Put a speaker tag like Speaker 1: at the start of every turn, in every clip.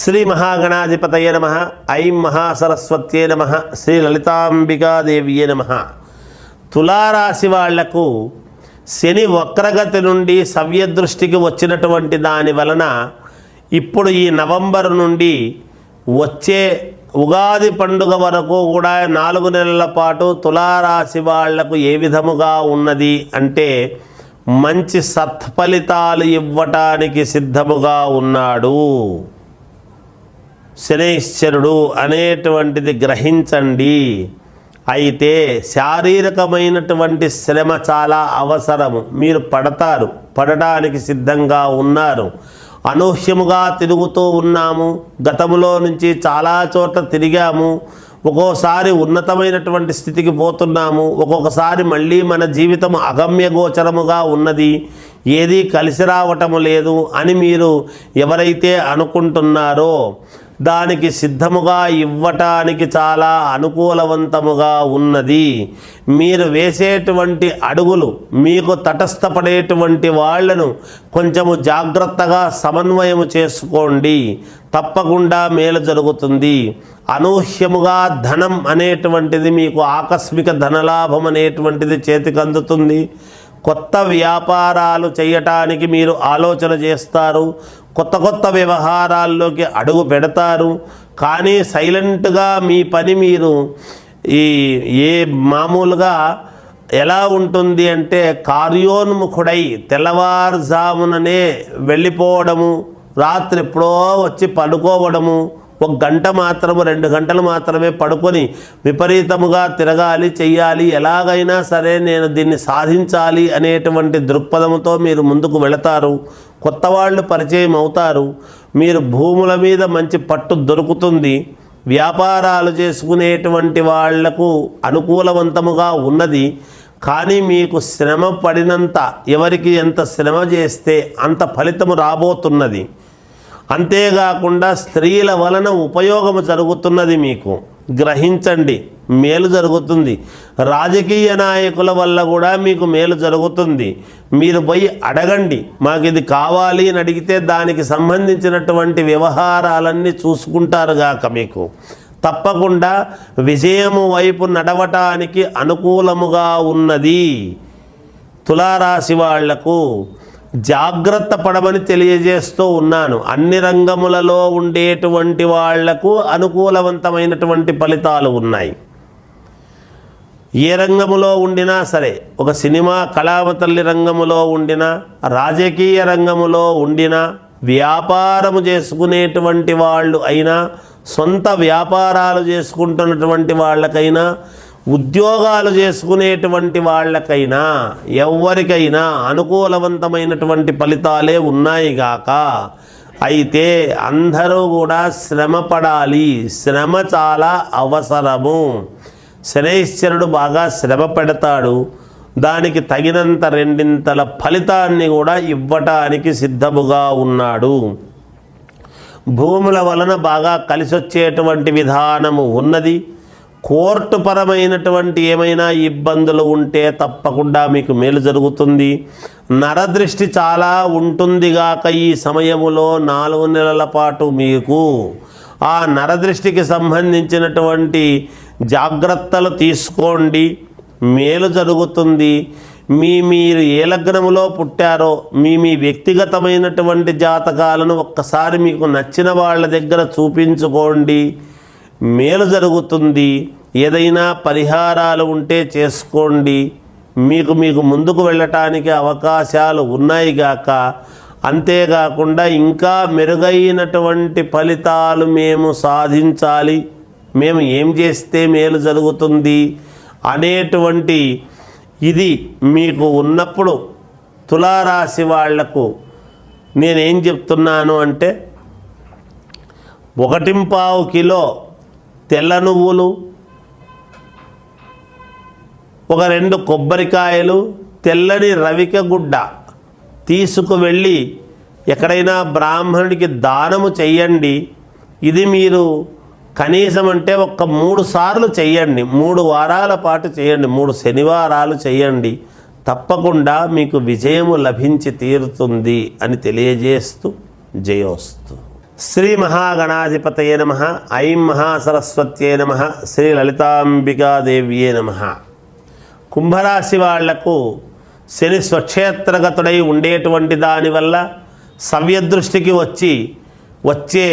Speaker 1: శ్రీ మహాగణాధిపతయ నమ. ఐం మహాసరస్వత్యే నమ. శ్రీ లలితాంబికాదేవియే నమ. తులారాశి వాళ్ళకు శని వక్రగతి నుండి సవ్యదృష్టికి వచ్చినటువంటి దాని వలన ఇప్పుడు ఈ నవంబర్ నుండి వచ్చే ఉగాది పండుగ వరకు కూడా నాలుగు నెలల పాటు తులారాశి వాళ్ళకు ఏ విధముగా ఉన్నది అంటే మంచి సత్ఫలితాలు ఇవ్వటానికి సిద్ధముగా ఉన్నాడు. శనైశ్వరుడు అనేటువంటిది గ్రహించండి. అయితే శారీరకమైనటువంటి శ్రమ చాలా అవసరము. మీరు పడతారు. పడడానికి సిద్ధంగా ఉన్నారు. అనూహ్యముగా తిరుగుతూ ఉన్నాము. గతంలో నుంచి చాలా చోట్ల తిరిగాము. ఒక్కోసారి ఉన్నతమైనటువంటి స్థితికి పోతున్నాము. ఒక్కొక్కసారి మళ్ళీ మన జీవితం అగమ్యగోచరముగా ఉన్నది. ఏదీ కలిసి రావటము లేదు అని మీరు ఎవరైతే అనుకుంటున్నారో దానికి సిద్ధముగా ఇవ్వటానికి చాలా అనుకూలవంతముగా ఉన్నది. మీరు వేసేటువంటి అడుగులు మీకు తటస్థపడేటువంటి వాళ్ళను కొంచెము జాగ్రత్తగా సమన్వయము చేసుకోండి. తప్పకుండా మేలు జరుగుతుంది. అనూహ్యముగా ధనం అనేటువంటిది మీకు ఆకస్మిక ధనలాభం అనేటువంటిది చేతికి అందుతుంది కొత్త వ్యాపారాలు చేయటానికి మీరు ఆలోచన చేస్తారు. కొత్త కొత్త వ్యవహారాల్లోకి అడుగు పెడతారు. కానీ సైలెంట్గా మీ పని మీరు ఈ ఏ మామూలుగా ఎలా ఉంటుంది అంటే కార్యోన్ముఖుడై తెల్లవారుజాముననే వెళ్ళిపోవడము రాత్రి ఎప్పుడో వచ్చి పడుకోవడము ఒక గంట మాత్రము రెండు గంటలు మాత్రమే పడుకొని విపరీతముగా తిరగాలి చెయ్యాలి ఎలాగైనా సరే నేను దీన్ని సాధించాలి అనేటువంటి దృక్పథంతో మీరు ముందుకు వెళతారు. కొత్త వాళ్ళు పరిచయం అవుతారు. మీరు భూముల మీద మంచి పట్టు దొరుకుతుంది. వ్యాపారాలు చేసుకునేటువంటి వాళ్ళకు అనుకూలవంతముగా ఉన్నది. కానీ మీకు శ్రమ పడినంత ఎవరికి ఎంత శ్రమ చేస్తే అంత ఫలితము రాబోతున్నది. అంతేకాకుండా స్త్రీల వలన ఉపయోగం జరుగుతున్నది మీకు. గ్రహించండి మేలు జరుగుతుంది. రాజకీయ నాయకుల వల్ల కూడా మీకు మేలు జరుగుతుంది. మీరు పోయి అడగండి మాకు ఇది కావాలి అని అడిగితే దానికి సంబంధించినటువంటి వ్యవహారాలన్నీ చూసుకుంటారు గాక మీకు. తప్పకుండా విజయము వైపు నడవటానికి అనుకూలముగా ఉన్నది. తులారాశి వాళ్ళకు జాగ్రత్త పడమని తెలియజేస్తూ ఉన్నాను. అన్ని రంగములలో ఉండేటువంటి వాళ్ళకు అనుకూలవంతమైనటువంటి ఫలితాలు ఉన్నాయి. ఏ రంగములో ఉండినా సరే ఒక సినిమా కళావతల్లి రంగములో ఉండినా రాజకీయ రంగములో ఉండినా వ్యాపారము చేసుకునేటువంటి వాళ్ళు అయినా సొంత వ్యాపారాలు చేసుకుంటున్నటువంటి వాళ్ళకైనా ఉద్యోగాలు చేసుకునేటువంటి వాళ్ళకైనా ఎవరికైనా అనుకూలవంతమైనటువంటి ఫలితాలే ఉన్నాయి గాక. అయితే అందరూ కూడా శ్రమ పడాలి. శ్రమ చాలా అవసరము. శనైశ్వరుడు బాగా శ్రమ పెడతాడు. దానికి తగినంత రెండింతల ఫలితాన్ని కూడా ఇవ్వటానికి సిద్ధముగా ఉన్నాడు. భూముల వలన బాగా కలిసొచ్చేటువంటి విధానము ఉన్నది. కోర్టు పరమైనటువంటి ఏమైనా ఇబ్బందులు ఉంటే తప్పకుండా మీకు మేలు జరుగుతుంది. నరదృష్టి చాలా ఉంటుందిగాక ఈ సమయములో నాలుగు నెలల పాటు మీకు ఆ నరదృష్టికి సంబంధించినటువంటి జాగ్రత్తలు తీసుకోండి. మేలు జరుగుతుంది. మీ మీరు ఏ లగ్నములో పుట్టారో మీ మీ వ్యక్తిగతమైనటువంటి జాతకాలను ఒక్కసారి మీకు నచ్చిన వాళ్ళ దగ్గర చూపించుకోండి. మేలు జరుగుతుంది. ఏదైనా పరిహారాలు ఉంటే చేసుకోండి. మీకు మీకు ముందుకు వెళ్ళటానికి అవకాశాలు ఉన్నాయి గాక. అంతేకాకుండా ఇంకా మెరుగైనటువంటి ఫలితాలు మేము సాధించాలి. మేము ఏం చేస్తే మేలు జరుగుతుంది అనేటువంటి ఇది మీకు ఉన్నప్పుడు తులారాశి వాళ్ళకు నేనేం చెప్తున్నాను అంటే ఒకటింపావు కిలో తెల్ల నువ్వులు ఒక రెండు కొబ్బరికాయలు తెల్లని రవిక గుడ్డ తీసుకువెళ్ళి ఎక్కడైనా బ్రాహ్మణుడికి దానము చెయ్యండి. ఇది మీరు కనీసం అంటే ఒక్క మూడు సార్లు చెయ్యండి. మూడు వారాల పాటు చేయండి మూడు శనివారాలు చేయండి తప్పకుండా మీకు విజయము లభించి తీరుతుంది అని తెలియజేస్తూ జయోస్తు. శ్రీ మహాగణాధిపతయే నమ ఐం మహాసరస్వత్యే నమ శ్రీ లలితాంబికాదేవ్యే నమ. కుంభరాశి వాళ్ళకు శని స్వక్షేత్రగతుడై ఉండేటువంటి దానివల్ల సవ్యదృష్టికి వచ్చి వచ్చే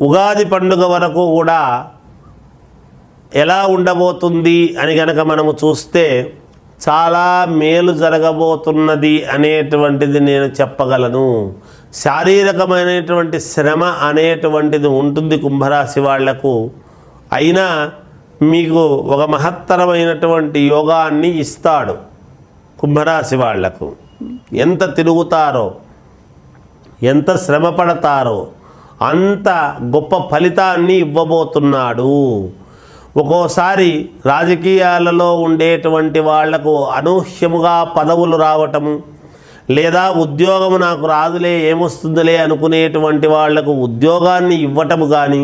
Speaker 1: ఉగాది పండుగ వరకు కూడా ఎలా ఉండబోతుంది అని గనక మనము చూస్తే చాలా మేలు జరగబోతున్నది అనేటువంటిది నేను చెప్పగలను. శారీరకమైనటువంటి శ్రమ అనేటువంటిది ఉంటుంది కుంభరాశి వాళ్ళకు. అయినా మీకు ఒక మహత్తరమైనటువంటి యోగాన్ని ఇస్తాడు కుంభరాశి వాళ్ళకు. ఎంత తిరుగుతారో ఎంత శ్రమ పడతారో అంత గొప్ప ఫలితాన్ని ఇవ్వబోతున్నాడు. ఒక్కోసారి రాజకీయాలలో ఉండేటువంటి వాళ్ళకు అనూహ్యముగా పదవులు రావటము లేదా ఉద్యోగము నాకు రాదులే ఏమొస్తుందిలే అనుకునేటువంటి వాళ్ళకు ఉద్యోగాన్ని ఇవ్వటము కానీ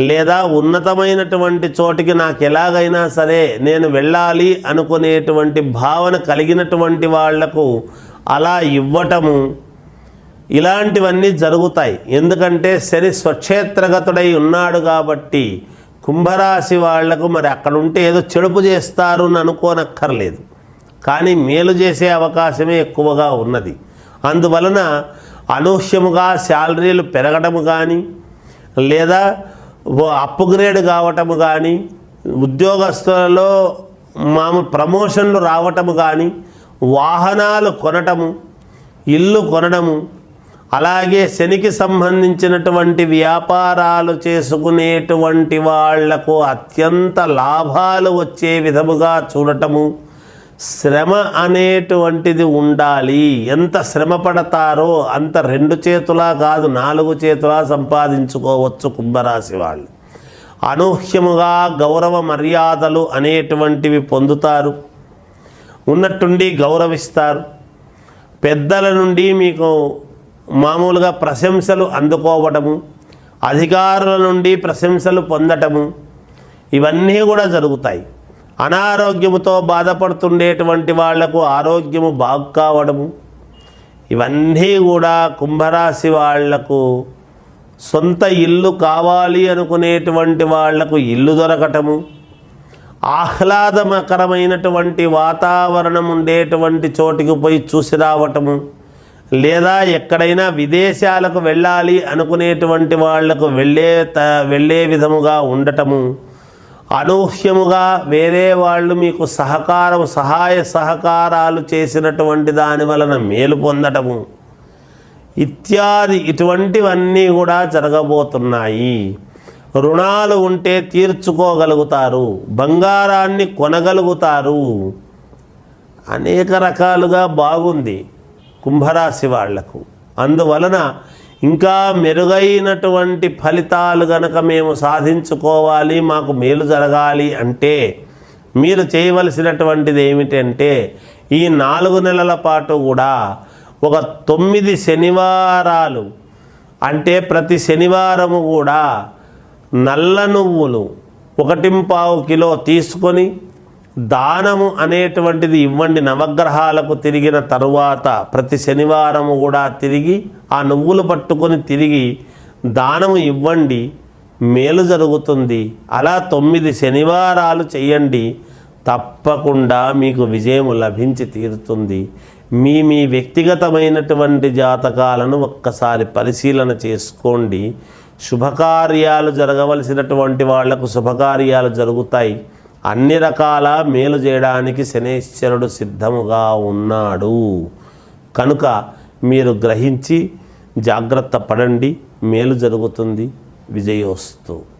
Speaker 1: లేదా ఉన్నతమైనటువంటి చోటికి నాకు ఎలాగైనా సరే నేను వెళ్ళాలి అనుకునేటువంటి భావన కలిగినటువంటి వాళ్ళకు అలా ఇవ్వటము ఇలాంటివన్నీ జరుగుతాయి. ఎందుకంటే శని స్వక్షేత్రగతుడై ఉన్నాడు కాబట్టి కుంభరాశి వాళ్ళకు మరి అక్కడ ఉంటే ఏదో చెడుపు చేస్తారు అని అనుకోనక్కర్లేదు. కానీ మేలు చేసే అవకాశమే ఎక్కువగా ఉన్నది. అందువలన అనూహ్యముగా శాలరీలు పెరగటము కానీ లేదా అప్గ్రేడ్ కావటము కానీ ఉద్యోగస్తులలో మాము ప్రమోషన్లు రావటము కానీ వాహనాలు కొనటము ఇల్లు కొనడము అలాగే శనికి సంబంధించినటువంటి వ్యాపారాలు చేసుకునేటువంటి వాళ్ళకు అత్యంత లాభాలు వచ్చే విధముగా చూడటము శ్రమ అనేటువంటిది ఉండాలి. ఎంత శ్రమ పడతారో అంత రెండు చేతులా కాదు నాలుగు చేతులా సంపాదించుకోవచ్చు కుంభరాశి వాళ్ళు. అనూహ్యముగా గౌరవ మర్యాదలు అనేటువంటివి పొందుతారు. ఉన్నట్టుండి గౌరవిస్తారు. పెద్దల నుండి మీకు మామూలుగా ప్రశంసలు అందుకోవటము అధికారుల నుండి ప్రశంసలు పొందటము ఇవన్నీ కూడా జరుగుతాయి. అనారోగ్యముతో బాధపడుతుండేటువంటి వాళ్ళకు ఆరోగ్యము బాగు కావడము. ఇవన్నీ కూడా కుంభరాశి వాళ్ళకు సొంత ఇల్లు కావాలి అనుకునేటువంటి వాళ్ళకు ఇల్లు దొరకటము. ఆహ్లాదకరమైనటువంటి వాతావరణం ఉండేటువంటి చోటికి పోయి చూసి రావటము. లేదా ఎక్కడైనా విదేశాలకు వెళ్ళాలి అనుకునేటువంటి వాళ్ళకు వెళ్ళే త వెళ్ళే విధముగా ఉండటము. అనూహ్యముగా వేరే వాళ్ళు మీకు సహకారం సహాయ సహకారాలు చేసినటువంటి దాని వలన మేలు పొందటము. ఇత్యాది ఇటువంటివన్నీ కూడా జరగబోతున్నాయి. రుణాలు ఉంటే తీర్చుకోగలుగుతారు బంగారాన్ని కొనగలుగుతారు. అనేక రకాలుగా బాగుంది కుంభరాశి వాళ్ళకు. అందువలన ఇంకా మెరుగైనటువంటి ఫలితాలు గనక మేము సాధించుకోవాలి మాకు మేలు జరగాలి అంటే మీరు చేయవలసినటువంటిది ఏమిటంటే ఈ నాలుగు నెలల పాటు కూడా ఒక తొమ్మిది శనివారాలు అంటే ప్రతి శనివారము కూడా నల్ల నువ్వులు ఒకటింపావు కిలో తీసుకొని దానము అనేటువంటిది ఇవ్వండి నవగ్రహాలకు తిరిగిన తరువాత ప్రతి శనివారము కూడా తిరిగి ఆ నువ్వులు పట్టుకొని తిరిగి దానము ఇవ్వండి. మేలు జరుగుతుంది. అలా తొమ్మిది శనివారాలు చేయండి. తప్పకుండా మీకు విజయం లభించి తీరుతుంది. మీ మీ వ్యక్తిగతమైనటువంటి జాతకాలను ఒక్కసారి పరిశీలన చేసుకోండి. శుభకార్యాలు జరగవలసినటువంటి వాళ్ళకు శుభకార్యాలు జరుగుతాయి. అన్ని రకాల మేలు చేయడానికి శనేశ్వరుడు సిద్ధముగా ఉన్నాడు. కనుక మీరు గ్రహించి జాగ్రత్త పడండి. మేలు జరుగుతుంది. విజయోస్తు.